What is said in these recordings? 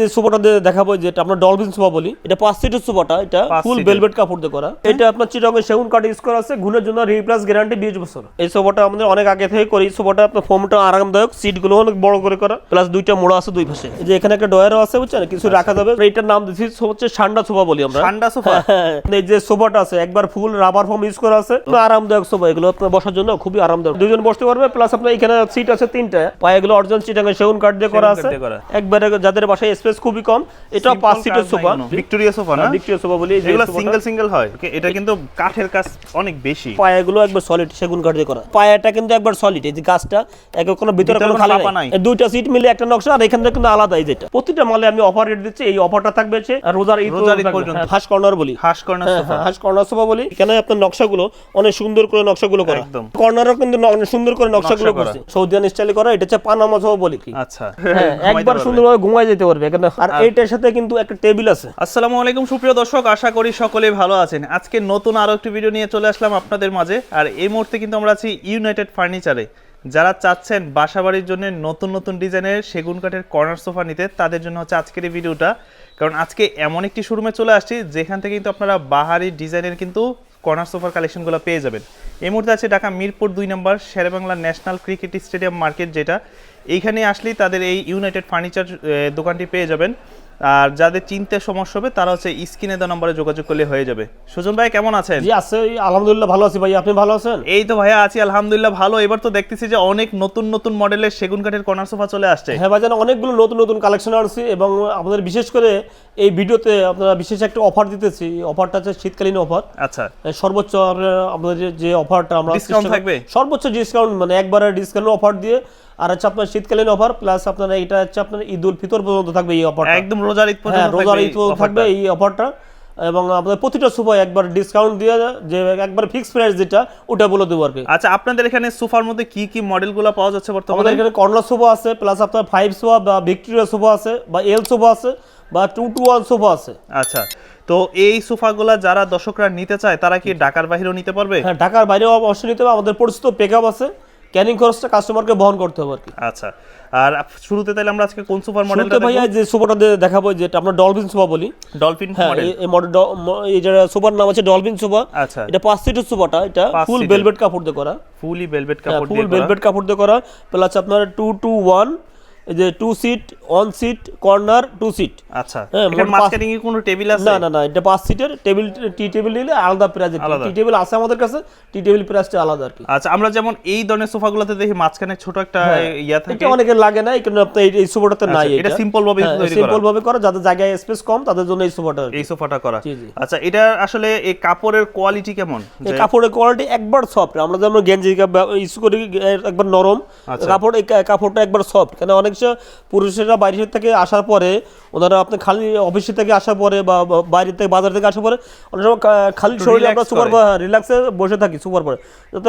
যে সোফাটা দেখাবো যেটা আমরা ডলফিন সোফা বলি এটা পাঁচ সিটের সোফাটা এটা ফুল। ভেলভেট কাপড় দিয়ে করা। এটা আপনার চিটাগের সেগুন কাঠ ইউজ করা আছে ঘুণের জন্য রিপ্লাস গ্যারান্টি বিশ বছর। এই সোফাটা আমাদের অনেক আগে থেকে করি। সোফাটা আপনার ফোমটা আরামদায়ক সিটগুলো অনেক বড় করে করা প্লাস দুইটা মোড়া আছে দুই পাশে। যে এখানে একটা ডয়ারও আছে বুঝছেন? কিছু রাখা যাবে। এইটার নাম দিচ্ছি হচ্ছে ঠান্ডা সোফা বলি আমরা। ঠান্ডা সোফা হ্যাঁ, এই যে সোফাটা আছে একবার ফুল রাবার ফোম ইউজ করা আছে। আরামদায়ক সোফা এগুলো আপনার বসার জন্য খুবই আরামদায়ক। দুজন বসতে পারবে প্লাস আপনার এখানে সিট আছে তিনটা। পায়েগুলো অরিজিনাল চিটাঙ্গা সেগুন কাঠ দিয়ে করা আছে। একবারে যাদের বাসায় স্পেস খুবই কম। এটা পাঁচ সিটের সোফা ভিক্টোরিয়া সোফা না? ভিক্টোরিয়া সোফা বলি এই যেগুলো সোফাটা। সিঙ্গেল সিঙ্গেল হয়। Okay, এটা কিন্তু কাঠের কাজ অনেক বেশি। পায়াগুলো একবার সলিড সেগুন কাঠ দিয়ে করা। পায়াটা কিন্তু একবার সলিড এই যে গাছটা এক কোনো ভিতরে ভিতরে কোনো খালি নাই। দুইটা সিট মিলে একটা নকশা আর এখান থেকে কিন্তু আলাদা এই যেটা। প্রতিটা মালে আমি অফার রেট দিচ্ছি এই অফারটা থাকবে হচ্ছে আর রোজার ঈদ রোজার ঈদ পর্যন্ত। হাঁস কর্নার বলি। হাঁস কর্নার হ্যাঁ, সোফা হ্যাঁ, হাঁস কর্নার সোফা বলি। এখানে আপনার নকশাগুলো অনেক সুন্দর করে নকশাগুলো করা। একদম। কর্নারও কিন্তু অনেক সুন্দর করে নকশাগুলো নকশা করা। করছে। সৌদিয়ান স্টাইলে করা এটা হচ্ছে পানামা সোফা বলি কি। আচ্ছা। হ্যাঁ একবার সুন্দরভাবে ঘুমায় যেতে পারবে। এখানে আর এইটার সাথে কিন্তু একটা টেবিল আছে। আসসালামু আলাইকুম সুপ্রিয় দর্শক আশা করি সকলেই ভালো আছেন। আজকে নতুন আরও একটি ভিডিও নিয়ে চলে আসলাম আপনাদের মাঝে। আর এই মুহূর্তে কিন্তু আমরা আছি ইউনাইটেড ফার্নিচারে যারা চাচ্ছেন বাসাবাড়ির জন্য নতুন নতুন ডিজাইনের সেগুন কাঠের কর্নার সোফা নিতে তাদের জন্য হচ্ছে আজকের এই ভিডিওটা কারণ আজকে এমন একটি শোরুমে চলে আসছি যেখান থেকে কিন্তু আপনারা বাহারি ডিজাইনের কিন্তু কর্নার সোফার কালেকশনগুলো পেয়ে যাবেন। এই মুহূর্তে আছে ঢাকা মিরপুর দুই নম্বর Sher-e-Bangla national cricket stadium market যেটা। এইখানে আসলেই তাদের এই ইউনাইটেড ফার্নিচার দোকানটি পেয়ে যাবেন। আর যাদের চিনতে সমস্যা হবে তারা হচ্ছে স্ক্রিনে দেওয়া নম্বরে যোগাযোগ করলে হয়ে যাবে। সুজন ভাই কেমন আছেন? জি আছে। আলহামদুলিল্লাহ ভালো আছি ভাই আপনি ভালো আছেন? এই তো ভাইয়া আছি আলহামদুলিল্লাহ ভালো। এবার তো দেখতেছি যে অনেক নতুন নতুন মডেলের সেগুন কাঠের কর্নার সোফা চলে আসছে। হ্যাঁ ভাইজান অনেকগুলো নতুন নতুন কালেকশন আসছে এবং আমাদের বিশেষ করে এই ভিডিওতে আপনারা বিশেষ একটা অফার দিতেছি। অফারটা হচ্ছে শীতকালীন অফার। আচ্ছা। সর্বোচ্চ আমরা- আমাদের যে- অফারটা আমরা চেষ্টা- থাকবে? সর্বোচ্চ ডিসকাউন্ট মানে একবারে ডিসকাউন্ট অফার দিয়ে আর হচ্ছে আপনার শীতকালীন অফার প্লাস আপনার এটা হচ্ছে আপনার ঈদ উল ফিতর পর্যন্ত থাকবে এই অফারটা একদম রোজার ঈদ হ্যাঁ পর্যন্ত রোজার ঈদ পর্যন্ত থাকবে এই অফারটা এবং আপনাদের প্রতিটা সুপার একবার ডিসকাউন্ট দিয়ে যে একবার ফিক্স প্রাইস যেটা ওটা বলে দেবো আর কি। আচ্ছা আপনাদের এখানে সোফার মধ্যে কি কি মডেলগুলো পাওয়া যাচ্ছে বর্তমানে? আমাদের এখানে কর্নার সোফা আছে প্লাস আপনার ফাইভ সোফা বা ভিক্টোরিয়া সোফা আছে বা এল সোফা আছে বা টু টু ওয়ান সোফা আছে। আচ্ছা তো এই সোফাগুলা যারা দর্শকরা নিতে চায় তারা কি ঢাকার বাইরেও নিতে পারবে? হ্যাঁ ঢাকার বাইরেও অবশ্যই নিতে হবে। আমাদের পরিচিত পেক আছে। ক্যানিং খরচটা কাস্টমারকে বহন করতে হবে আর কি। আচ্ছা আর শুরুতে তাহলে আমরা আজকে কোন সুপার মডেল ভাই ভাইয়া যে সুপারটা দেখাবো যেটা আমরা ডলফিন সুপার বলি। ডলফিন হ্যাঁ মডেল এই- এই মডেল এই যে সুপার নাম আছে ডলফিন সুপার আচ্ছা। এটা পাঁচ সিটের সুপারটা এটা ফুল। ভেলভেট কাপড় দিয়ে করা। ফুলি ভেলভেট হ্যাঁ, কাপড় ফুল। ভেলভেট কাপড় দিয়ে করা। প্লাস আপনার টু টু ওয়ান এই যে two seat one seat corner two seat আচ্ছা হ্যাঁ, মোট মাঝখানে কি কোনো টেবিল আছে? না না না এটা পাঁচ সিটের টেবিল টি টেবিল নিলে আলাদা প্রাইস টি টেবিল আছে আমাদের কাছে টি টেবিল প্রাইসটা আলাদা আর কি। আচ্ছা আমরা যেমন এই ধরনের সোফাগুলোতে দেখি মাঝখানে ছোট একটা ইয়া থাকে। এটা অনেকের লাগে না আপনার এই- সোফাটাতে নাই আচ্ছা, এটা। simple ভাবে তৈরি করা। সিম্পল ভাবে করা যাদের জায়গায় স্পেস কম তাদের জন্য এই সোফাটা এই সোফাটা করা। আচ্ছা এটা আসলে এই কাপড়ের কোয়ালিটি কেমন? এই কাপড়ের কোয়ালিটি একবার সফট আমরা যেমন গেঞ্জি ইউজ করি একবার নরম। আচ্ছা। কাপড় কাপড়টা একবার সফট কেন অনেক সময় পুরুষেরা বাইরে থেকে আসার পরে ওনারা আপনি খালি অফিস থেকে আসার পরে বা বাইরে থেকে বাজার থেকে আসার পরে অনেক সময় খালি শরীরে আমরা সুপার রিল্যাক্সে বসে থাকি সুপার পরে যত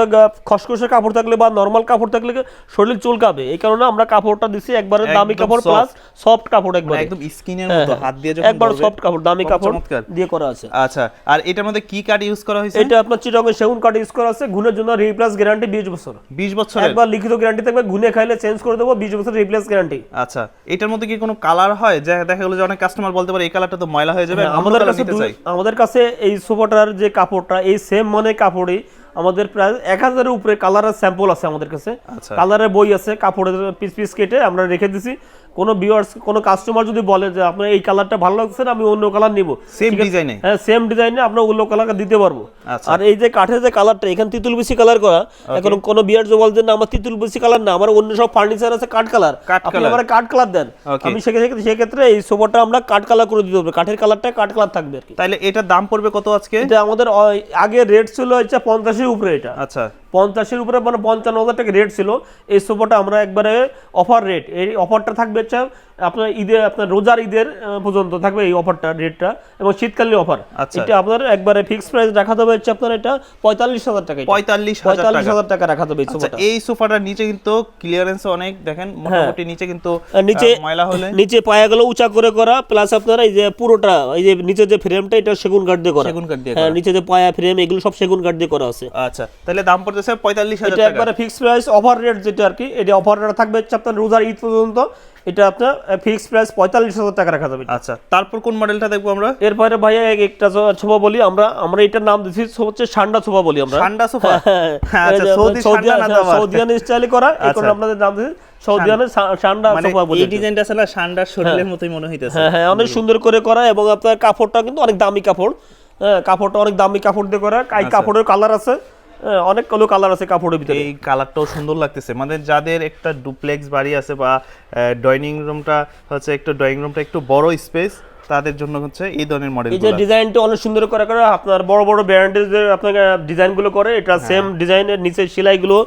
খসখসে কাপড় থাকলে বা নর্মাল কাপড় থাকলে শরীর চুলকাবে। এই কারণে আমরা কাপড়টা দিচ্ছি একবারে দামি কাপড় প্লাস সফট কাপড় একবার। একদম স্কিনের মতো হাত দিয়ে যখন একবার সফট কাপড় দামি কাপড় দিয়ে করা আছে। আচ্ছা আর এটার মধ্যে কি কাঠ ইউজ করা হয়েছে? এটা আপনার চিটাগের সেগুন কাঠ ইউজ করা আছে। ঘুণের জন্য রিপ্লেস গ্যারান্টি বিশ বছর। 20 বছর একবার লিখিত গ্যারান্টি থাকবে ঘুনে খাইলে চেঞ্জ করে দেবো বিশ বছর রিপ্লেস গ্যারান্টি আচ্ছা এটার মধ্যে কি কোনো কালার হয়? যা দেখা গেলো যে অনেক কাস্টমার বলতে পারে এই কালারটা তো ময়লা হয়ে যাবে আমাদের কাছে আমাদের কাছে এই সোফাটার যে কাপড়টা এই সেম মানে কাপড়ই আমাদের প্রায় এক হাজারের উপরে কালারের স্যাম্পল আছে আমাদের কাছে। আচ্ছা। কালারের বই আছে কাপড়ের পিস পিস কেটে আমরা রেখে দিছি। কোনো ভিউয়ার্স কোনো কাস্টমার যদি বলে যে আপনার এই কালারটা ভালো লাগছে না আমি অন্য কালার নিব। সেম ডিজাইনে হ্যাঁ সেম ডিজাইনে আমরা অন্য কালার দিতে পারব। আচ্ছা। আর এই যে কাঠের যে কালারটা এখানে তিতুল বেশি কালার করা। এখন কোনো বিয়ার যে বলছেন না আমার তিতুল বেশি কালার না আমার অন্য সব ফার্নিচার আছে কাঠ কালার আপনি। আমার কাঠ কালার দেন। আমি সেক্ষেত্রে সেক্ষেত্রে এই সোফাটা আমরা কাঠ কালার করে দিতে হবে কাঠের কালারটা কাঠ কালার থাকবে আর কি। তাইলে এটার দাম পড়বে কত আজকে? এটা আমাদের আগে রেট ছিল হচ্ছে পঞ্চাশের উপরে এটা। আচ্ছা। পঞ্চাশের উপরে মানে পঞ্চান্ন হাজার টাকা রেট ছিল। এই সোফাটা আমরা একবারে অফার রেট এই অফারটা থাকবে হচ্ছে আপনার ঈদে আপনার রোজার ঈদের পর্যন্ত থাকবে এই অফারটা রেটটা এবং শীতকালীন অফার আচ্ছা। এটা আপনার একবারে ফিক্স প্রাইস রাখা দেবে হচ্ছে আপনার এটা পঁয়তাল্লিশ হাজার টাকা পঁয়তাল্লিশ পঁয়তাল্লিশ হাজার টাকা রাখা দেবে এই আচ্ছা সোফাটার নিচে কিন্তু ক্লিয়ারেন্স অনেক দেখেন মোটামুটি নিচে কিন্তু নিচে ময়লা হলে। নিচে পায়া পায়াগুলো উঁচা করে করা প্লাস আপনার এই যে পুরোটা এই যে নিচে যে ফ্রেমটা এটা সেগুন কাঠ দিয়ে করা। সেগুন কাঠ দিয়ে হ্যাঁ নিচে যে পায়া ফ্রেম এগুলো সব সেগুন কাঠ দিয়ে করা আছে। আচ্ছা তাহলে দাম পড়তেছে পঁয়তাল্লিশ হাজার এটা একবারে ফিক্স প্রাইস অফার রেট যেটা আর কি এটা অফার রেট থাকবে হচ্ছে আপনার রোজার ঈদ পর্যন্ত। এটা আপনার ফিক্সড প্রাইস পঁয়তাল্লিশ হাজার টাকা রাখা যাবে। আচ্ছা তারপর কোন মডেলটা দেখব আমরা? এরপরে ভাইয়া একটা ছোপা বলি আমরা আমরা এটার নাম দিচ্ছি হচ্ছে সান্ডা ছোপা বলি আমরা। ঠান্ডা সোফা হ্যাঁ, আচ্ছা এই যে সৌদি সৌদি ঠান্ডা না তো আবার। সৌদিয়ান স্টাইলে করা কারণে আচ্ছা। আপনাদের নাম দিচ্ছি সৌদিয়ানের সান্ডা মানে সোফা বলি এই ডিজাইনটা আসলে ঠান্ডার শরীরের মতোই মনে হইতেছে। হ্যাঁ হ্যাঁ অনেক সুন্দর করে করা এবং আপনার কাপড়টা কিন্তু অনেক দামি কাপড়। হ্যাঁ কাপড়টা অনেক দামি কাপড় দিয়ে করা আচ্ছা। এই কাপড়ের কালার আছে। হ্যাঁ, অনেক কালো কালার আছে কাপড়ের ভিতরে। এই কালারটাও সুন্দর লাগতেছে। মানে যাদের একটা ডুপ্লেক্স বাড়ি আছে বা ডাইনিং রুমটা হচ্ছে একটু ড্রয়িং রুমটা একটু বড় স্পেস তাদের জন্য হচ্ছে এই ধরনের মডেল এই যে ডিজাইনটা অনেক সুন্দর করে করা আপনার বড় বড় ব্র্যান্ডের যে আপনার ডিজাইনগুলো করে এটা। সেম ডিজাইনের নিচে সেলাইগুলো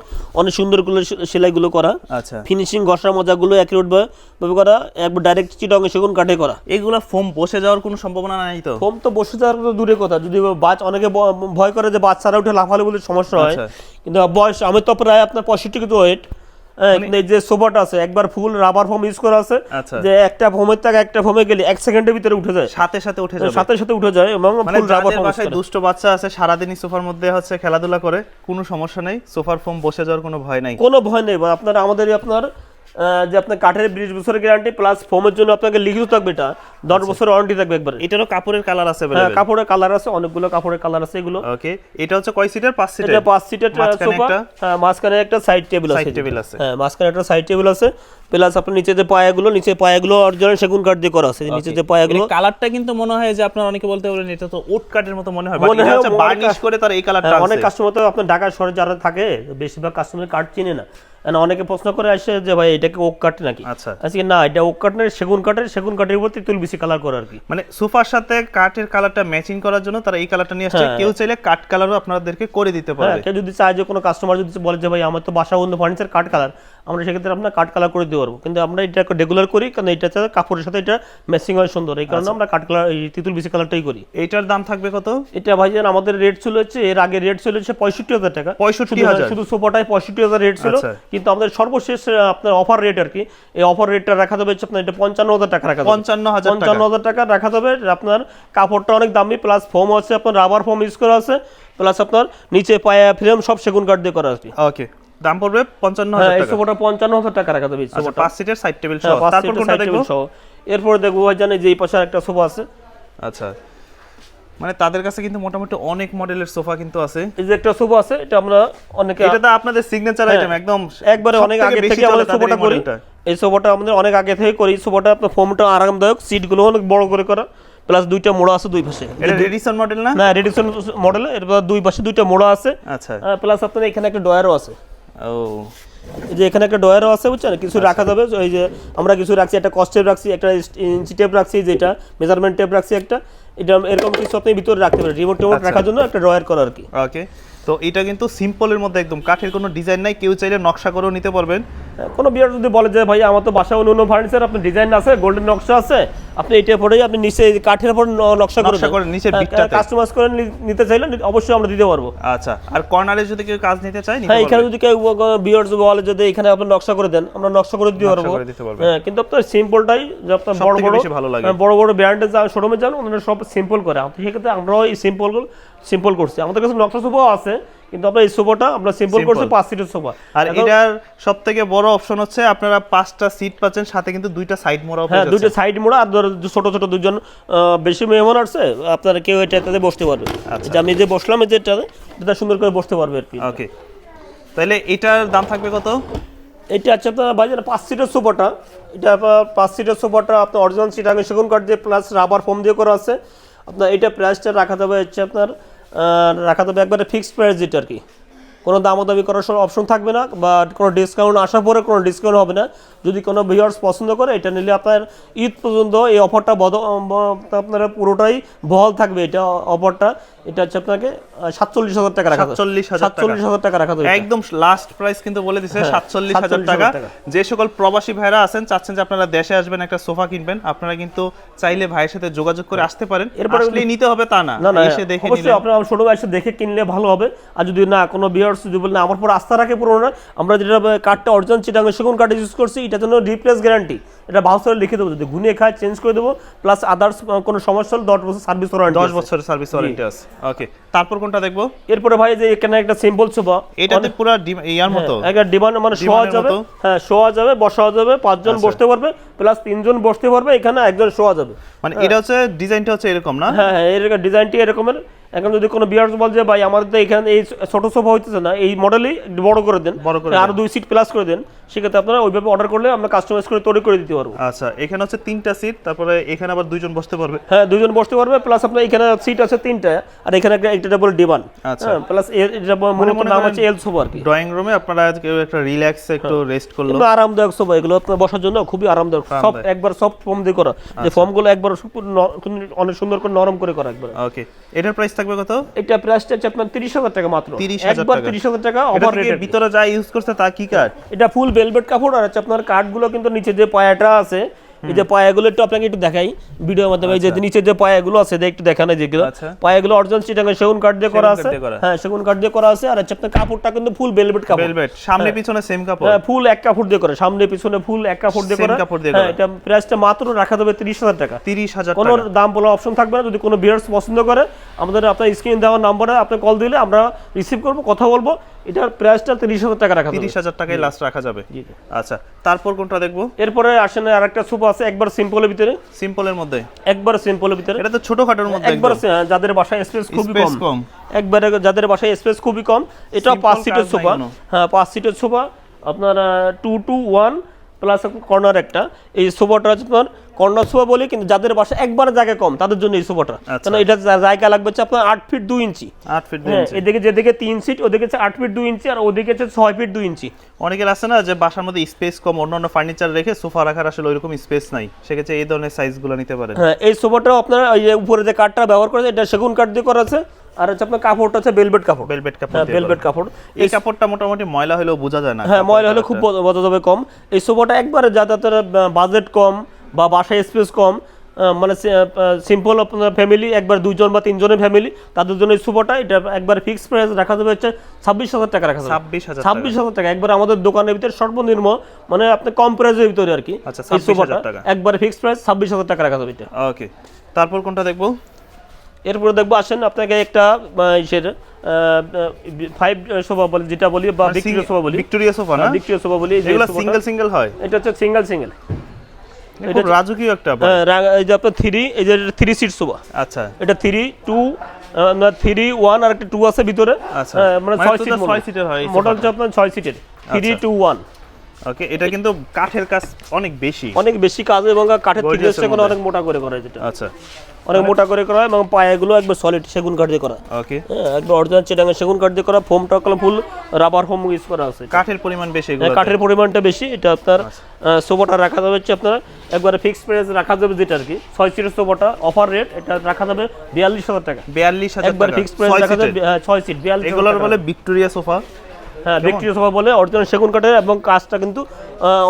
অনেক সুন্দর করে সেলাইগুলো করা। আচ্ছা। ফিনিশিং ঘষা মজাগুলো অ্যাকুরেট ভাবে করা একবার ডাইরেক্ট চিটং সেগুন কাটে করা। এগুলা ফোম বসে যাওয়ার কোনো সম্ভাবনা নাই তো? ফোম তো বসে যাওয়ার তো দূরের কথা। যদি বাচ অনেকে ভয় করে যে বাচ্চারা উঠে লাফালে বলে সমস্যা হয়। আচ্ছা। কিন্তু বয়স আমি তো প্রায় আপনার পঁয়ষট্টি কিন্তু ওয়েট যে সোফাটা আছে একবার ফুল রাবার ফোম ইউজ করা আছে আচ্ছা। যে একটা ফোমের থেকে একটা ফোমে গেলে এক সেকেন্ডের ভিতরে উঠে যায়। সাথে সাথে উঠে যায় সাথে সাথে উঠে যায় এবং মানে ফুল রাবার ফোম বাসায় দুষ্ট বাচ্চা আছে সারাদিনই সোফার মধ্যে হচ্ছে খেলাধুলা করে কোনো সমস্যা নেই সোফার ফোম বসে যাওয়ার কোনো ভয় নাই। কোনো ভয় নেই আপনার আমাদের আপনার যে আপনার কাঠের বিশ বছরের গ্যারান্টি প্লাস ফোমের জন্য আপনাকে লিখিত থাকবে এটা। দশ বছর ওয়ারেন্টি থাকবে একবারে। এটারও কাপড়ের কালার আছে হ্যাঁ, কাপড়ের কালার আছে অনেকগুলো কাপড়ের কালার আছে এগুলো। ওকে এটা হচ্ছে কয় সিটার পাঁচ এটা সিটার পাঁচ সিটের সোফা হ্যাঁ মাঝখানে একটা সাইড টেবিল আছে। Side table আছে। হ্যাঁ মাঝখানে একটা সাইড টেবিল আছে। প্লাস আপনার নিচে যে পায়াগুলো নিচে পায়াগুলো অরিজিনাল সেগুন কাঠ দিয়ে করা আছে। নিচে যে পায়াগুলো কালারটা কিন্তু মনে হয় যে আপনার অনেকে বলতে পারেন এটা তো ওট কাটের মতো মনে হয় মনে হয় বার্নিশ করে তার এই কালারটা হ্যাঁ, অনেক কাস্টমার তো আপনার ঢাকা শহরে যারা থাকে বেশিরভাগ কাস্টমার কাঠ চিনে না। কারণ অনেকে প্রশ্ন করে আসে যে ভাই এটাকে ওক কাঠ নাকি? আচ্ছা। আজকে না এটা ওক কাঠ না সেগুন কাঠের সেগুন কাঠের উপর তুল বেশি কালার করে আর কি। মানে সোফার সাথে কাঠের কালারটা ম্যাচিং করার জন্য তারা এই কালারটা নিয়ে আসছে। হ্যাঁ। কেউ চাইলে কাঠ কালারও আপনাদেরকে করে দিতে পারে কেউ যদি চায় যে কোনো কাস্টমার যদি বলে যে ভাই আমার তো বাসা বন্ধু ফার্নিচার কাঠ কালার আমরা সেক্ষেত্রে আপনার কাঠ কালার করে দিতে পারব। কিন্তু আমরা এটা রেগুলার করি কারণ এটা কাপড়ের সাথে এটা ম্যাচিং হয় সুন্দর। এই আচ্ছা। কারণে আমরা কাঠ কালার এই তেঁতুল বেশি কালারটাই করি। এইটার দাম থাকবে কত? এটা ভাইজান আমাদের রেট ছিল হচ্ছে এর আগে রেট ছিল হচ্ছে পঁয়ষট্টি হাজার টাকা। পঁয়ষট্টি হাজার। শুধু সোফাটাই পঁয়ষট্টি হাজার রেট ছিল। আচ্ছা। কিন্তু আমাদের সর্বশেষ আপনার অফার রেট আর কি এই অফার রেটটা রাখা যাবে হচ্ছে আপনার এটা পঞ্চান্ন হাজার টাকা রাখা পঞ্চান্ন হাজার পঞ্চান্ন হাজার টাকা রাখা যাবে। আপনার কাপড়টা অনেক দামি প্লাস ফোম আছে আপনার রাবার ফোম ইউজ করা আছে প্লাস আপনার নিচে পায়া ফ্রেম সব সেগুন কাঠ দিয়ে করা আছে। ওকে দাম পড়বে পঞ্চান্ন হ্যাঁ হাজার এই টাকা। সোফাটা পঞ্চান্ন হাজার টাকা রাখা যাবে এই আচ্ছা সোফাটা পাঁচ সিটের সাইড টেবিল হ্যাঁ, সহ। তারপর কোনটা দেখব। এরপরে দেখব ভাই জানে যে এই পাশে একটা সোফা আছে। আচ্ছা। মানে তাদের কাছে কিন্তু মোটামুটি অনেক মডেলের সোফা কিন্তু আছে। এই যে একটা সোফা আছে এটা আমরা অনেকে এটা তো আপনাদের সিগনেচার আইটেম একদম একবারে অনেক আগে থেকে চলে আমাদের সোফাটা করি। এই সোফাটা আমাদের অনেক আগে থেকে করি। এই সোফাটা আপনার ফোমটা আরামদায়ক সিটগুলো অনেক বড় করে করা। প্লাস দুইটা মোড়া আছে দুই পাশে। এটা রেডিসন মডেল না? না রেডিসন মডেল এরপর দুই পাশে দুইটা মোড়া আছে। আচ্ছা। প্লাস আপনার এখানে একটা ডয়ারও আছে। ও। যে এখানে একটা ডয়ারও আছে বুঝছেন? কিছু রাখা যাবে ওই যে আমরা কিছু রাখছি একটা কস্ট টেপ রাখছি একটা ইঞ্চি টেপ রাখছি যেটা মেজারমেন্ট টেপ রাখছি একটা। এটা এরকম কিছু আপনি ভিতরে রাখতে পারেন রিমোট টিমোট আচ্ছা। রাখার জন্য একটা ড্রয়ার করা আর কি। ওকে। তো এটা কিন্তু সিম্পলের মধ্যে একদম কাঠের কোনো ডিজাইন নাই কেউ চাইলে নকশা করেও নিতে পারবেন। কোনো বিয়ার যদি বলে যে ভাই আমার তো বাসা অন্য অন্য ফার্নিচার আপনার ডিজাইন আছে গোল্ডেন নকশা আছে আপনি এটা পরেই আপনি নিচে কাঠের উপর নকশা করে নকশা করে নিচের দিকটাতে। কাস্টমাইজ করে নিতে চাইলে অবশ্যই আমরা দিতে পারব আচ্ছা আর কর্নারে যদি কেউ কাজ নিতে চায় হ্যাঁ এখানে যদি কেউ বিয়ার্স বলে যদি এখানে আপনি নকশা করে দেন আমরা নকশা করে দিতে পারব। হ্যাঁ কিন্তু আপনার সিম্পলটাই যে আপনার বড় বড় বেশি ভালো লাগে। হ্যাঁ, বড় বড় ব্র্যান্ডের যা শোরুমে যান ওনারা সব সিম্পল করে আপনি সেক্ষেত্রে আমরাও এই সিম্পল সিম্পল করছি আমাদের কাছে নকশা সোফাও আছে কিন্তু আমরা এই সোফাটা আমরা সিম্পল করছি পাঁচ সিটের সোফা। আর এটার সব থেকে বড় অপশন হচ্ছে আপনারা পাঁচটা সিট পাচ্ছেন সাথে কিন্তু দুইটা সাইড মোড়াও হ্যাঁ দুইটা সাইড মোড়া আর ধরো ছোট ছোট দুজন বেশি মেহমান আসছে আপনারা কেউ এটাতে বসতে পারবে। আচ্ছা। আমি যে বসলাম এই যেটাতে এটা সুন্দর করে বসতে পারবে আর কি। ওকে তাহলে এটার দাম থাকবে কত? এটা আছে আপনার বাজারে পাঁচ সিটের সোফাটা। এটা আপনার পাঁচ সিটের সোফাটা আপনার অরিজিনাল সিট আগে সেগুন কাঠ দিয়ে প্লাস রাবার ফোম দিয়ে করা আছে। আপনার এটা প্রাইসটা রাখা যাবে হচ্ছে আপনার রাখা তো একবারে ফিক্সড প্রাইস যেটা আর কি। কোনো দামাদামি করার অপশন থাকবে না বা কোনো ডিসকাউন্ট আসার পরে কোনো ডিসকাউন্ট হবে না। যদি কোনো ভিউয়ার্স পছন্দ করে এটা নিলে আপনার ঈদ পর্যন্ত এই অফারটা বদ আপনার পুরোটাই বহাল থাকবে এটা অফারটা এটা হচ্ছে আপনাকে সাতচল্লিশ হাজার টাকা রাখা 47,000 সাতচল্লিশ হাজার টাকা। রাখা যাবে একদম লাস্ট প্রাইস কিন্তু বলে দিছে হ্যাঁ, সাতচল্লিশ হাজার টাকা। যে সকল প্রবাসী ভাইরা আছেন চাচ্ছেন যে আপনারা দেশে আসবেন একটা সোফা কিনবেন আপনারা কিন্তু চাইলে ভাইয়ের সাথে যোগাযোগ করে আসতে পারেন। এরপরে নিতে হবে তা না না এসে দেখে অবশ্যই নিলেন আপনার ছোট এসে দেখে কিনলে ভালো হবে। আর যদি না কোনো বিয়ার্স যদি বলেন আমার পর আস্থা রাখে পুরো না আমরা যেটা কাঠটা অরিজিনাল চিটাঙ্গের সেগুন কাঠ ইউজ করছি এটার জন্য রিপ্লেস গ্যারান্টি এটা বাউসারে লিখে দেবো যদি ঘুনিয়ে খায় চেঞ্জ করে দেবো প্লাস আদার্স কোনো সমস্যা হলে দশ বছর সার্ভিস ওয়ারেন্টি দশ বছরের সার্ভিস ওয়ারেন্টি আছে। ওকে তারপর কোনটা দেখব? এরপরে ভাই যে এখানে একটা সিম্পল সোফা এটাতে পুরো ইয়ার মতো? একটা ডিমান্ড মানে শোয়া যাবে। হ্যাঁ শোয়া যাবে বসা যাবে পাঁচজন বসতে পারবে প্লাস তিনজন বসতে পারবে এখানে একজন শোয়া যাবে। মানে এটা হচ্ছে ডিজাইনটা হচ্ছে এরকম না? হ্যাঁ হ্যাঁ এর ডিজাইনটি এরকমের। এখন যদি কোনো বিয়ার্স বল যে ভাই আমাদের তো এখানে এই ছোট সোফা হইতেছে না এই মডেলই বড় করে দেন বড় করে আর দুই সিট প্লাস করে দেন সেক্ষেত্রে আপনারা ওইভাবে অর্ডার করলে আমরা কাস্টমাইজ করে তৈরি করে দিতে পারব। আচ্ছা এখানে হচ্ছে তিনটা সিট তারপরে এখানে আবার দুইজন বসতে পারবে। হ্যাঁ দুজন বসতে পারবে প্লাস আপনার এখানে সিট আছে তিনটা আর এখানে একটা একটা ডাবল ডিবান আচ্ছা। হ্যাঁ প্লাস এটা মূলত মনে নাম হচ্ছে এল সোফা আর কি। ড্রয়িং রুমে আপনারা কেউ একটা রিল্যাক্স একটু রেস্ট করল। আরামদায়ক সোফা এগুলো আপনার বসার জন্য খুবই আরামদায়ক। সব আচ্ছা। একবার সব ফর্ম দিয়ে করা। যে ফর্মগুলো একবার অনেক সুন্দর করে নরম করে করা একবার। ওকে এটার প্রাইস থাকবে কত? এটা প্রাইসটা হচ্ছে আপনার তিরিশ হাজার টাকা মাত্র। 30,000 একবার টাকা। তিরিশ হাজার টাকা এটা অফার রেট ভিতরে যা ইউজ করছে তা কি কাঠ এটা ফুল ভেলভেট কাপড় আর হচ্ছে আপনার কাঠগুলো কিন্তু নিচে যে পায়াটা আছে এই যে পায়াগুলো একটু আপনাকে একটু দেখাই ভিডিওর মাধ্যমে এই যে নিচে যে পায়াগুলো আছে একটু দেখানো যেগুলো আচ্ছা। পায়াগুলো অরিজিনাল চিটাঙ্গা সেগুন কাঠ দিয়ে করা আছে। হ্যাঁ সেগুন কাঠ দিয়ে করা আছে। আর হচ্ছে আপনার কাপড়টা কিন্তু ফুল ভেলভেট কাপড়। ভেলভেট সামনে পিছনে সেম কাপড়। হ্যাঁ ফুল এক কাপড় দিয়ে করে সামনে পিছনে ফুল এক কাপড় দিয়ে করা। কাপড় দিয়ে হ্যাঁ এটা প্রাইসটা মাত্র রাখা যাবে তিরিশ হাজার টাকা। তিরিশ হাজার কোনো দাম বলার অপশন থাকবে না। যদি কোনো বিয়ার্স পছন্দ করে আমাদের আপনার স্ক্রিন দেওয়ার নাম্বারে আপনি কল দিলে আমরা রিসিভ করব কথা বলব। এটার প্রাইসটা তিরিশ হাজার টাকা রাখা তিরিশ হাজার টাকায় লাস্ট রাখা যাবে। জি। আচ্ছা তারপর কোনটা দেখব? এরপরে আসেন আরেকটা সোফা আছে একবার সিম্পলের ভিতরে। সিম্পলের মধ্যে? একবার সিম্পলের ভিতরে। এটা তো ছোটখাটোর মধ্যে একবার যাদের বাসায় স্পেস খুবই কম। একবারে যাদের বাসায় স্পেস খুবই কম এটা পাঁচ সিটের সোফা হ্যাঁ পাঁচ সিটের সোফা আপনার two two one plus corner একটা। এই সোফাটা হচ্ছে আপনার কর্নার সোফা বলি কিন্তু যাদের বাসায় একবার জায়গা কম তাদের জন্য এই সোফাটা আচ্ছা। কারণ এটা জায়গা লাগবে হচ্ছে আপনার আট ফিট দুই ইঞ্চি। আট ফিট হ্যাঁ এদিকে যেদিকে তিন সিট ওদিকে হচ্ছে আট ফিট দুই ইঞ্চি আর ওদিকে হচ্ছে ছয় ফিট দুই ইঞ্চি। অনেকের আছে না যে বাসার মধ্যে স্পেস কম অন্যান্য ফার্নিচার রেখে সোফা রাখার আসলে ওইরকম স্পেস নাই। সেক্ষেত্রে এই ধরনের সাইজগুলো নিতে পারেন। হ্যাঁ এই সোফাটাও আপনার উপরে যে কাঠটা ব্যবহার করেছে এটা সেগুন কাঠ দিয়ে করা আছে। আর হচ্ছে আপনার কাপড়টা হচ্ছে বেলভেট কাপড়। কাপড় হ্যাঁ দিয়ে বেলভেট কাপড়। এই কাপড়টা মোটামুটি ময়লা হলেও বোঝা যায় না হ্যাঁ ময়লা হলে খুব বোঝা যাবে কম। এই সোফাটা একবারে যাদের বাজেট কম বা বাসায় স্পেস কম মানে সিম্পল আপনার ফ্যামিলি একবার দুইজন বা তিনজনের ফ্যামিলি তাদের জন্য সোফাটা এটা একবার ফিক্স প্রাইস রাখা যাবে হচ্ছে ছাব্বিশ হাজার টাকা রাখা যাবে। ছাব্বিশ হাজার টাকা। একবার আমাদের দোকানের ভিতরে সর্বনিম্ন মানে আপনি কম প্রাইসের ভিতরে আর কি আচ্ছা, এই 26,000 একবার ফিক্স প্রাইস ছাব্বিশ হাজার টাকা রাখা যাবে এটা। ওকে তারপর কোনটা দেখব? এরপরে দেখব আসেন আপনাকে একটা ইসের ফাইভ সোফা বলি যেটা বলি বা ভিক্টোরিয়া সোফা বলি। ভিক্টোরিয়া সোফা না? ভিক্টোরিয়া সোফা বলি এই যে এগুলো সিঙ্গেল সিঙ্গেল হয়? এটা হচ্ছে সিঙ্গেল সিঙ্গেল খুব রাজকীয় একটা হ্যাঁ, এই যে আপনার থ্রি এই যে থ্রি সিট সোফা আচ্ছা। এটা থ্রি টু থ্রি ওয়ান আর একটা টু আছে ভিতরে। আচ্ছা। হ্যাঁ, মানে ছয় সিট ছয় সিটের হয় মোটামুটি আপনার ছয় সিটের থ্রি। টু ওয়ান ওকে এটা কিন্তু কাঠের কাজ অনেক বেশি। অনেক বেশি কাজ এবং কাঠের থিকনেসটা কোনো অনেক মোটা করে করা যেটা। আচ্ছা। অনেক মোটা করে করা এবং পায়াগুলো একবার সলিড সেগুন কাঠ দিয়ে করা। ওকে হ্যাঁ একবার অরিজিনাল চেটাঙ্গা সেগুন কাঠ দিয়ে করা ফোমটা কলম ফুল রাবার ফোম ইউজ করা আছে। কাঠের পরিমাণ বেশি হ্যাঁ, কাঠের পরিমাণটা বেশি এটা আপনার আচ্ছা। সোফাটা রাখা যাবে হচ্ছে আপনার একবারে ফিক্স প্রাইস রাখা যাবে যেটা আর কি। ছয় সিটের সোফাটা অফার রেট এটা রাখা যাবে বিয়াল্লিশ হাজার টাকা। বিয়াল্লিশ হাজার একবার ফিক্স প্রাইস রাখা যাবে হ্যাঁ, ছয় সিট বিয়াল্লিশ এগুলোর বলে ভিক্টোরিয়া সোফা। হ্যাঁ ভিক্টোরিয়া সোফা বলে অরিজিনাল সেগুন কাঠের এবং কাজটা কিন্তু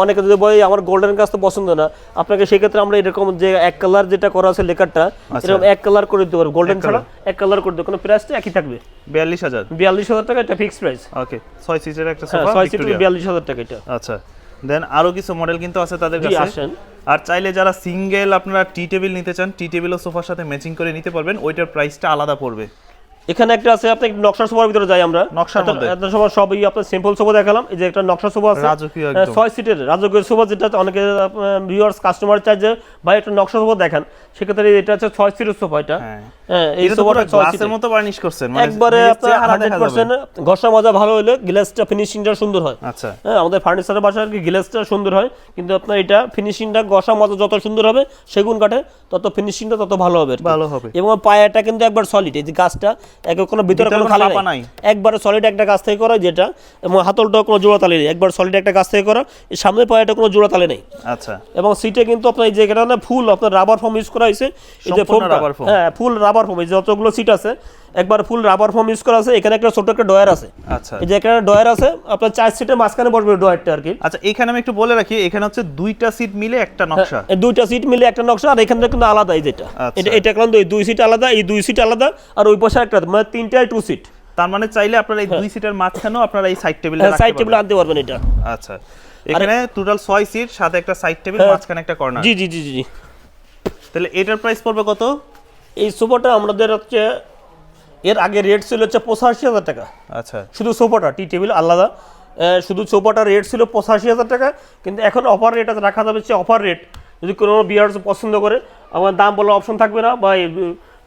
অনেকে যদি বলে আমার গোল্ডেন কাজ তো পছন্দ না আপনাকে সেক্ষেত্রে আমরা এরকম যে এক কালার যেটা করা আছে লেকারটা আচ্ছা। এরকম এক কালার করে দিতে পারব। গোল্ডেন ছাড়া এক কালার করে কোনো প্রাইসটা একই থাকবে। বিয়াল্লিশ হাজার? বিয়াল্লিশ হাজার টাকা এটা প্রাইস ওকে ছয় সিটের একটা হ্যাঁ সোফা ছয় সিট ভিক্টোরিয়া বিয়াল্লিশ হাজার টাকা এটা। আচ্ছা দেন আরও কিছু মডেল কিন্তু আছে তাদের কাছে। আসেন। আর চাইলে যারা সিঙ্গেল আপনারা টি টেবিল নিতে চান টি টেবিল ও সোফার সাথে ম্যাচিং করে নিতে পারবেন। ওইটার প্রাইসটা আলাদা পড়বে। এখানে একটা আছে আপনি নকশা সোফার ভিতরে যাই আমরা। নকশার মধ্যে? এত সময় সবই আপনার সিম্পল সোফা দেখালাম। এই যে একটা নকশা সোফা আছে রাজকীয় একদম। ছয় সিটের রাজকীয় সোফা যেটা অনেকে ভিউয়ার্স কাস্টমার চাই যে ভাই একটা নকশা সোফা দেখান। সেক্ষেত্রে এটা হচ্ছে ছয় সিটের সোফা এটা। হ্যাঁ। হ্যাঁ এই সোফাটা ছয় গ্লাসের সিটের মতো বার্নিশ করছেন মানে একবারে আপনার যাবে। পার্সেন্ট ঘষা মজা ভালো হলে গ্লাসটা ফিনিশিংটা সুন্দর হয়। আচ্ছা। হ্যাঁ আমাদের ফার্নিচারের বাসায় আর কি গ্লাসটা সুন্দর হয় কিন্তু আপনার এটা ফিনিশিংটা ঘষা মজা যত সুন্দর হবে সেগুন কাঠে তত ফিনিশিংটা তত ভালো হবে ভালো হবে। এবং পায়াটা কিন্তু একবার সলিড এই যে গাছটা এক কোনো ভিতরে কোনো খালি নাই। একবারে সলিড একটা কাছ থেকে করা যেটা এবং হাতলটাও কোনো জোড়া তালি নেই। একবার সলিড একটা কাজ থেকে করা সামনে পায়াটা কোনো জোড়া তালি নেই। আচ্ছা। এবং সিটে কিন্তু আপনার এই যে না ফুল আপনার রাবার ফর্ম ইউজ করা হয়েছে। এই যে ফোমটা হ্যাঁ ফুল রাবার ফর্ম এই যতগুলো সিট আছে একবার ফুল রাবার ফর্ম ইউজ করা আছে এখানে একটা ছোট একটা ডয়ার আছে। আচ্ছা। এই যে এখানে ডয়ার আছে আপনার চার সিটের মাঝখানে বসবে ডয়ারটা আর কি। আচ্ছা এখানে আমি একটু বলে রাখি এখানে হচ্ছে দুইটা সিট মিলে একটা নকশা। এই দুইটা সিট মিলে একটা নকশা আর এখানে কিন্তু আলাদা এই যেটা। আচ্ছা। এটা এটা কিন্তু এই দুই সিট আলাদা এই দুই সিট আলাদা আর ওই পাশে একটা মানে তিনটায় টু সিট তার মানে চাইলে আপনারা এই দুই সিটের মাঝখানেও আপনারা এই সাইড টেবিল সাইড টেবিল আনতে পারবেন এটা। আচ্ছা। এখানে টোটাল ছয় সিট সাথে একটা সাইড টেবিল হ্যাঁ। মাঝখানে একটা কর্নার জি জি জি জি তাহলে এটার প্রাইস পড়বে কত? এই সোফাটা আমাদের হচ্ছে এর আগে রেট ছিল হচ্ছে পঁচাশি হাজার টাকা। আচ্ছা। শুধু সোফাটা টি টেবিল আলাদা। শুধু সোফাটার রেট ছিল পঁচাশি হাজার টাকা কিন্তু এখন অফার রেট আছে রাখা যাবে হচ্ছে অফার রেট যদি কোনো বিয়ার্স পছন্দ করে আমার দাম বলার অপশন থাকবে না বা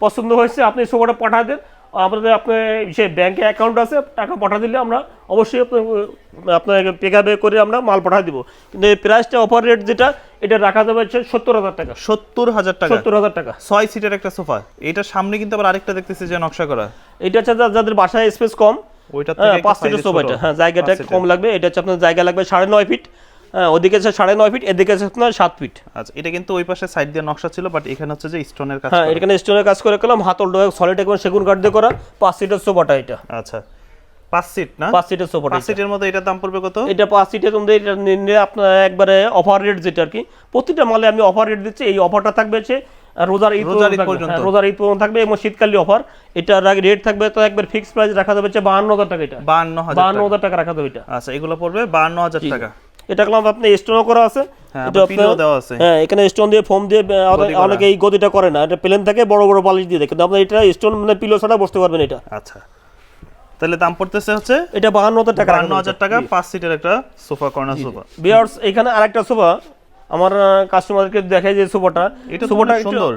পছন্দ হয়েছে আপনি সোফাটা পাঠা দেন। আমাদের আপনার সে ব্যাঙ্কে অ্যাকাউন্ট আছে টাকা পাঠা দিলে আমরা অবশ্যই আপনার আপনার পেকাবে করে আমরা মাল পাঠা দিব। কিন্তু এই প্রাইসটা অফার রেট যেটা এটা রাখা যাবে সত্তর হাজার টাকা। সত্তর হাজার টাকা? সত্তর হাজার টাকা। ছয় সিটের একটা সোফা এটার সামনে কিন্তু আবার আরেকটা দেখতেছি যে নকশা করা। এটা হচ্ছে যাদের বাসায় স্পেস কম হ্যাঁ পাঁচ সিটের সোফা এটা। হ্যাঁ জায়গাটা। কম লাগবে। এটা হচ্ছে আপনার জায়গা লাগবে সাড়ে নয় ফিট হ্যাঁ ওদিকে আছে সাড়ে নয় ফিট এদিকে আছে আপনার সাত ফিট আচ্ছা এটা কিন্তু ওই পাশে সাইড দিয়ে নকশা ছিল বাট এখানে হচ্ছে যে স্টোনের কাজ হ্যাঁ এখানে স্টোনের কাজ করে করলাম হাতল ডোয়া সলিড একবার সেগুন কাঠ দিয়ে করা পাঁচ সিটের সোফাটা এটা। আচ্ছা। পাঁচ সিট না? পাঁচ সিটের সোফাটা পাঁচ সিটের মধ্যে এটার দাম পড়বে কত? এটা পাঁচ সিটের মধ্যে এটা নিলে আপনার একবারে অফার রেট যেটা আর কি। প্রতিটা মালে আমি অফার রেট দিচ্ছি এই অফারটা থাকবে হচ্ছে রোজার ঈদ পর্যন্ত থাকবে। পর্যন্ত। রোজার ঈদ পর্যন্ত থাকবে এবং শীতকালীন অফার এটার রেট থাকবে তো একবার ফিক্সড প্রাইস রাখা যাবে হচ্ছে বাহান্ন হাজার টাকা এটা। বাহান্ন হাজার বাহান্ন হাজার টাকা রাখা যাবে এটা। আচ্ছা এগুলো পড়বে বাহান্ন হাজার টাকা। এটা করলাম আপনি স্টোনও করা আছে। হ্যাঁ। হ্যাঁ এখানে স্টোন দিয়ে ফোম দিয়ে অনেক- এই গদিটা করে না। এটা প্লেন থাকে বড় বড় বালিশ দিয়ে দেয়। কিন্তু আপনার এটা স্টোন মানে পিলো ছাড়া বসতে পারবেন এটা। আচ্ছা। তাহলে দাম পড়তেছে হচ্ছে এটা বাহান্ন হাজার টাকা বাহান্ন হাজার টাকা পাঁচ সিটের একটা সোফা কর্নার সোফা। বিয়ার্স এখানে আরেকটা সোফা। আমার কাস্টমারকে দেখে যে সোফাটা। এটা সোফাটা সুন্দর।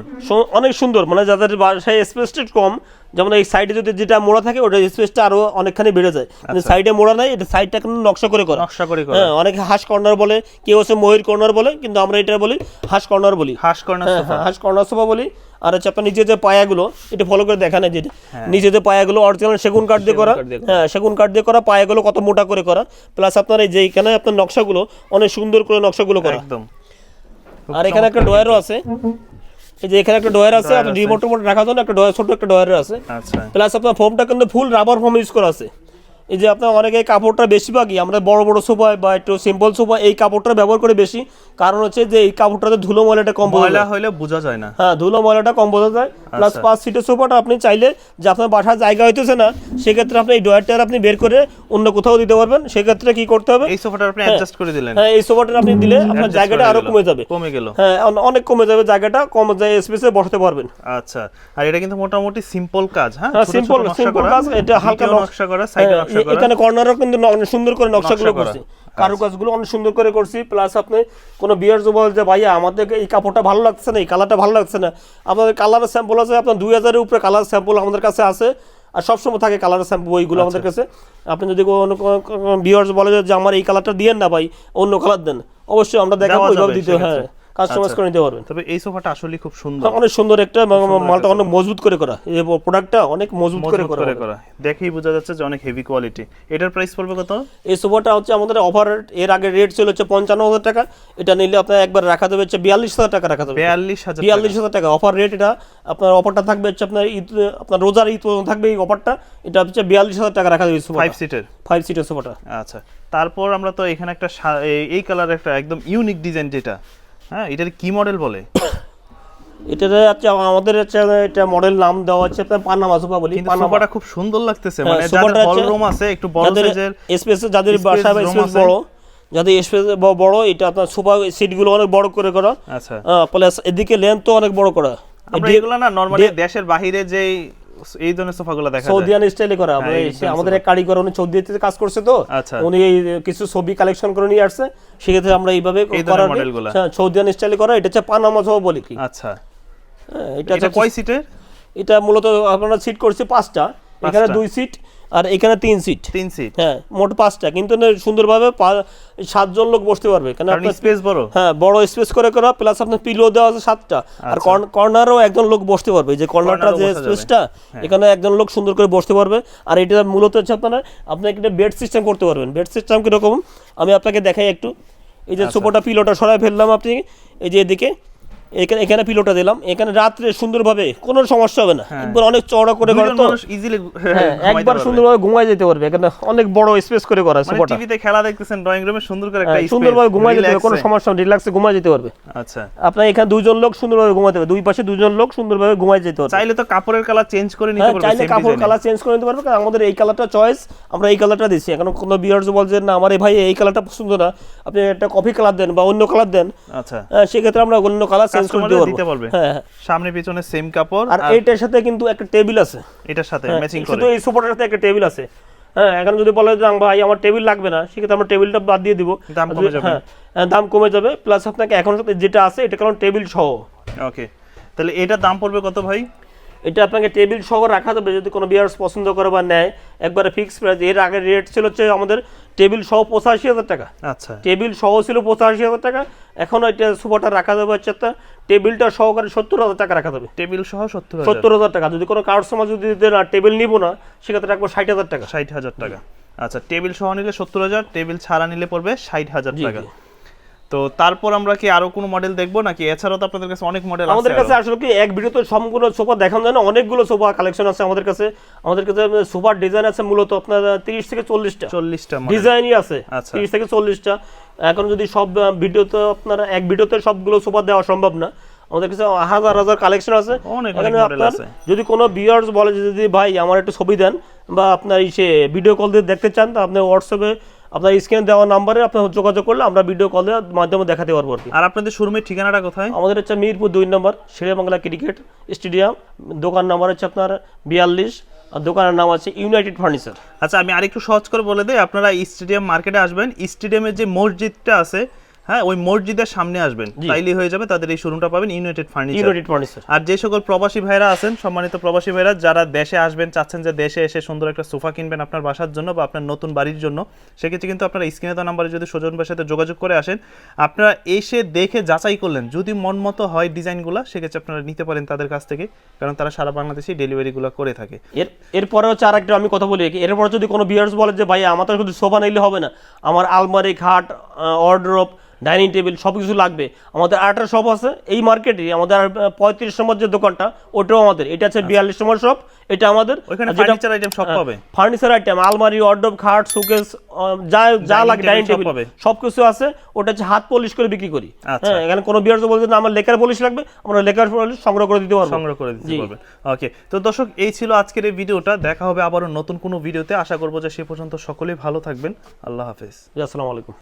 অনেক সুন্দর। মানে যাদের বাসায় স্পেসটা কম যেমন এই সাইডে যদি যেটা মোড়া থাকে ওটা স্পেসটা আরও অনেকখানি বেড়ে যায়। কিন্তু সাইডে মোড়া নাই এটা সাইডটা কিন্তু নকশা করে করা। নকশা করে করে। হ্যাঁ অনেকে হাঁস কর্নার বলে কেউ হচ্ছে ময়ূর কর্নার বলে কিন্তু আমরা এটা বলি হাঁস কর্নার বলি। হাঁস কর্নার সোফা। হ্যাঁ, হাঁস কর্নার সোফা বলি। আর হচ্ছে আপনার নিচে যে পায়াগুলো এটা ফলো করে দেখানো। নিচে যে পায়াগুলো অরিজিনাল সেগুন কাঠ দিয়ে করা। হ্যাঁ সেগুন কাঠ দিয়ে করা পায়াগুলো কত মোটা করে করা। প্লাস আপনার এই যে এখানে আপনার নকশাগুলো অনেক সুন্দর করে নকশাগুলো করা। একদম। আর এখানে একটা ডয়ারও আছে। এই যে এখানে একটা ডয়ার আছে আপনি রিমোট রিমোট রাখার জন্য একটা ডয়ার ছোট একটা ডয়ারও আছে। আচ্ছা। প্লাস আপনার ফোমটা কিন্তু ফুল রাবার ফোম ইউজ করা আছে। এই যে আপনার অনেকে এই কাপড়টা বেশিরভাগই আমরা বড় বড় সোফা বা একটু সিম্পল সোফা এই কাপড়টা ব্যবহার করে বেশি। কারণ হচ্ছে যে এই কাপড়টাতে ধুলো ময়লাটা কম ময়লা হইলে বোঝা যায় না। হ্যাঁ ধুলো ময়লাটা কম বোঝা যায়। প্লাস আচ্ছা। পাঁচ সিটের সোফাটা আপনি চাইলে যে আপনার বাসার জায়গা হইতেছে না সেক্ষেত্রে আপনি এই ডয়ারটা আপনি বের করে অন্য কোথাও দিতে পারবেন। সেক্ষেত্রে কি করতে হবে? এই সোফাটা আপনি অ্যাডজাস্ট করে দিলেন। হ্যাঁ এই সোফাটা আপনি দিলে আপনার জায়গাটা আরও কমে যাবে। কমে গেল। হ্যাঁ অনেক কমে যাবে জায়গাটা কম যায় স্পেসে বসাতে পারবেন। আচ্ছা। আর এটা কিন্তু মোটামুটি সিম্পল কাজ হ্যাঁ? হ্যাঁ ছোট ছোট সিম্পল সিম্পল কাজ এটা হালকা নকশা। করা সাইডে নকশা করা এখানে কর্নারও কিন্তু ন- সুন্দর করে নকশাগুলো নকশা করা। করছি। কারুকাজগুলো অনেক সুন্দর করে করছি। প্লাস আপনি কোনো বিয়ার বল যে ভাইয়া আমাদের এই কাপড়টা ভালো লাগছে না এই কালারটা ভালো লাগছে না। আপনাদের কালারের স্যাম্পল আছে আপনার দুই হাজারের উপরে কালার স্যাম্পল আমাদের কাছে আছে। আর সবসময় থাকে কালারের স্যাম্পল আচ্ছা। আমাদের কাছে। আপনি যদি কোনো বিয়ার্স বলে যে আমার এই কালারটা দিয়েন না ভাই অন্য কালার দেন। অবশ্যই আমরা দেখাবো দিতে হ্যাঁ। কাস্টমাইজ আচ্ছা। করে নিতে পারবেন। তবে এই সোফাটা আসলে খুব সুন্দর। অনেক সুন্দর একটা মালটা অনেক মজবুত করে করা। এই প্রোডাক্টটা অনেক মজবুত করে করা দেখেই বোঝা যাচ্ছে যে অনেক হেভি কোয়ালিটি এটার প্রাইস পড়বে কত? এই সোফাটা হচ্ছে আমাদের অফার এর আগে রেট ছিল হচ্ছে পঞ্চান্ন হাজার টাকা। এটা নিলে আপনার একবার রাখা দেবে হচ্ছে বিয়াল্লিশ হাজার টাকা রাখা যাবে। বিয়াল্লিশ হাজার বিয়াল্লিশ হাজার টাকা। অফার রেট এটা। আপনার অফারটা থাকবে হচ্ছে আপনার ঈদ আপনার রোজার ঈদ পর্যন্ত থাকবে এই অফারটা এটা হচ্ছে বিয়াল্লিশ হাজার টাকা রাখা যাবে ফাইভ সিটের ফাইভ সিটের সোফাটা। আচ্ছা। তারপর আমরা তো এখানে একটা এই- কালারের একটা একদম ইউনিক ডিজাইন যেটা। হ্যাঁ এটার কি মডেল বলে? এটাতে হচ্ছে আমাদের হচ্ছে এটা মডেল নাম দেওয়া হচ্ছে আপনার পানামা সোফা বলি সোফাটা খুব সুন্দর লাগতেছে হ্যাঁ, মানে যাদের হল রুম আছে একটু বড় সাইজের স্পেস যাদের বাসায় স্পেস বড় যাদের স্পেস বড় এটা আপনার সোফা সিটগুলো অনেক বড় করে করা। আচ্ছা। প্লাস এদিকে লেন্থ তো অনেক বড় করা। আমরা এগুলো না নরমালি দেশের বাহিরে যে এই ধরনের সোফাগুলো দেখা যায়। সৌদিয়ান স্টাইলে করা। আমরা হ্যাঁ, আমাদের এক কারিগর উনি সৌদিতে কাজ করছে তো। আচ্ছা। উনি এই কিছু ছবি কালেকশন করে নিয়ে আসছে। সেক্ষেত্রে আমরা এইভাবে করার সৌদিয়ান স্টাইলে করা। এটা হচ্ছে পানামা সোফা বলি কি। আচ্ছা। হ্যাঁ, এটা এটা কয় সিটের এটা মূলত আপনারা সিট করছি পাঁচটা। এখানে দুই সিট আর এখানে তিন সিট তিন সিট হ্যাঁ মোট পাঁচটা। কিন্তু সুন্দরভাবে সাতজন লোক বসতে পারবে। কারণ আপনার স্পেস বড়। হ্যাঁ বড় স্পেস করে করা প্লাস আপনার পিলো দেওয়া আছে সাতটা। আর কর্নারও একজন লোক বসতে পারবে। যে কর্নারটা যে স্পেসটা এখানে একজন লোক সুন্দর করে বসতে পারবে। আর এটা মূলত হচ্ছে আপনারা আপনি একটা বেড সিস্টেম করতে পারবেন। বেড সিস্টেম কীরকম? আমি আপনাকে দেখাই একটু। এই যে সুপোটা পিলোটা সরাই ফেললাম আপনি। এই যে এদিকে। এখানে এখানে পিলোটা দিলাম। এখানে রাত্রে সুন্দরভাবে কোনো সমস্যা হবে না। একবার অনেক চওড়া করে করা তো ইজিলি হ্যাঁ একবার সুন্দরভাবে ঘুমায় যেতে পারবে। এখানে অনেক বড় স্পেস করে করা মানে সোফাটা টিভিতে খেলা দেখতেছেন ড্রয়িং রুমে সুন্দর করে একটা হ্যাঁ, সুন্দরভাবে ঘুমায় যেতে পারবে কোনো সমস্যা রিল্যাক্সে ঘুমায় যেতে পারবে। আচ্ছা। আপনার এখানে দুজন লোক সুন্দরভাবে ঘুমাতে পারবে দুই পাশে দুজন লোক সুন্দরভাবে ঘুমায় যেতে পারবে। চাইলে তো কাপড়ের কালার চেঞ্জ করে নিতে হ্যাঁ পারবে চাইলে কাপড় কালার চেঞ্জ করে নিতে পারবে কারণ আমাদের এই কালারটা চয়েস আমরা এই কালারটা দিচ্ছি এখন কোনো বিয়ার্স বলছে না আমার এই ভাই এই কালারটা পছন্দ না আপনি একটা কফি কালার দেন বা অন্য কালার দেন। আচ্ছা। হ্যাঁ, সেক্ষেত্রে আমরা অন্য কালার চেঞ্জ করে দিতে পারবে। হ্যাঁ। সামনে পিছনে সেম কাপড় আর এইটার সাথে কিন্তু একটা টেবিল আছে। এটার সাথে ম্যাচিং করে শুধু এই সুপারের সাথে একটা টেবিল আছে। হ্যাঁ এখন যদি বলে যে ভাই আমার টেবিল লাগবে না সেক্ষেত্রে আমরা টেবিলটা বাদ দিয়ে দিব। দাম কমে যাবে। হ্যাঁ হ্যাঁ, দাম কমে যাবে। প্লাস আপনাকে এখন সাথে যেটা আছে এটা কারণ টেবিল সহ। ওকে তাহলে এটা দাম পড়বে কত ভাই? এটা আপনাকে টেবিল সহ রাখা যাবে যদি কোনো বিয়ার্স পছন্দ করে বা নেয়। একবারে ফিক্স প্রাইস এর আগে রেট ছিল হচ্ছে আমাদের টেবিল সহ পঁচাশি হাজার টাকা। আচ্ছা। টেবিল সহ ছিল পঁচাশি হাজার টাকা এখন এটা সুপারটা রাখা যাবে হচ্ছে একটা টেবিলটা সহকারে সত্তর হাজার টাকা রাখা যাবে। টেবিল সহ সত্তর সত্তর হাজার টাকা যদি কোনো কাস্টমার যদি না টেবিল নিবো না সেক্ষেত্রে রাখব ষাট হাজার টাকা। ষাট হাজার টাকা। আচ্ছা টেবিল সহ নিলে সত্তর হাজার টেবিল ছাড়া নিলে পড়বে ষাট হাজার টাকা। তো তারপর আমরা কি আরও কোনো মডেল দেখব? নাকি এছাড়াও তো আপনাদের কাছে অনেক মডেল আমাদের কাছে আসলে কি এক ভিডিওতে সম্পূর্ণ সোফা দেখানো যায় না অনেকগুলো সোফা কালেকশন আছে আমাদের কাছে। আমাদের কাছে সোফার ডিজাইন আছে মূলত আপনার তিরিশ থেকে চল্লিশটা। চল্লিশটা ডিজাইনই আছে আচ্ছা। তিরিশ থেকে চল্লিশটা। এখন যদি সব ভিডিওতে আপনার এক ভিডিওতে সবগুলো সোফা দেওয়া সম্ভব না। আমাদের কাছে হাজার হাজার কালেকশন আছে। অনেক অনেক মডেল আপনার আছে। যদি কোনো বিয়ার্স বলে যে যদি ভাই আমার একটু ছবি দেন বা আপনার ইসে ভিডিও কল দিয়ে দেখতে চান তা আপনি হোয়াটসঅ্যাপে আপনার স্ক্রিনে দেওয়া নাম্বারে আপনার যোগাযোগ করলে আমরা ভিডিও কলের মাধ্যমে দেখাতে পারব আর আপনাদের শোরুমের ঠিকানাটা কোথায়? আমাদের হচ্ছে মিরপুর দুই নম্বর শেরেবাংলা ক্রিকেট স্টেডিয়াম। দোকান নাম্বার হচ্ছে আপনার বিয়াল্লিশ আর দোকানের নাম আছে ইউনাইটেড ফার্নিচার আচ্ছা আমি আরেকটু সহজ করে বলে দিই আপনারা স্টেডিয়াম মার্কেটে আসবেন। স্টেডিয়ামের যে মসজিদটা আছে হ্যাঁ ওই মসজিদের সামনে আসবেন। তাইলেই হয়ে যাবে তাদের এই শোরুমটা পাবেন ইউনাইটেড ফার্নিচার ইউনাইটেড ফার্নিচার আর যে সকল প্রবাসী ভাইরা আছেন সম্মানিত প্রবাসী ভাইরা যারা দেশে আসবেন চাচ্ছেন যে দেশে এসে সুন্দর একটা সোফা কিনবেন আপনার বাসার জন্য বা আপনার নতুন বাড়ির জন্য সেক্ষেত্রে কিন্তু আপনারা স্ক্রিনে দেওয়া নাম্বারে যদি সজন ভাইয়ের সাথে যোগাযোগ করে আসেন আপনারা এসে দেখে যাচাই করলেন যদি মন মতো হয় ডিজাইনগুলো সেক্ষেত্রে আপনারা নিতে পারেন তাদের কাছ থেকে কারণ তারা সারা বাংলাদেশেই ডেলিভারিগুলো করে থাকে। এর এরপরে হচ্ছে আর একটা আমি কথা বলি এরপরে যদি কোনো বিয়ার্স বলে যে ভাই আমার তো শুধু সোফা নিলে হবে না। আমার আলমারি খাট অর্ড্রপ ডাইনিং টেবিল সব কিছু লাগবে। আমাদের আরেকটা শপ আছে এই মার্কেটে আমাদের পঁয়ত্রিশ নম্বর যে দোকানটা ওটাও আমাদের। এটা হচ্ছে বিয়াল্লিশ নম্বর শপ এটা আমাদের ফার্নিচার আইটেম সব পাবে। ফার্নিচার আইটেম আলমারি অর্ডব খাট সুকেস যা যা লাগে ডাইনিং টেবিল পাবে। সবকিছু আছে। ওটা হচ্ছে হাত পলিশ করে বিক্রি করি। আচ্ছা। হ্যাঁ এখানে কোনো বিয়ার্স বলছে না আমার লেকার পলিশ লাগবে আমরা লেকার পলিশ সংগ্রহ করে দিতে পারব। সংগ্রহ করে দিতে জি। পারবেন ওকে তো দর্শক এই ছিল আজকের এই ভিডিওটা। দেখা হবে আবারও নতুন কোনো ভিডিওতে। আশা করব যে সে পর্যন্ত সকলেই ভালো থাকবেন। আল্লাহ হাফেজ। আসসালামু আলাইকুম।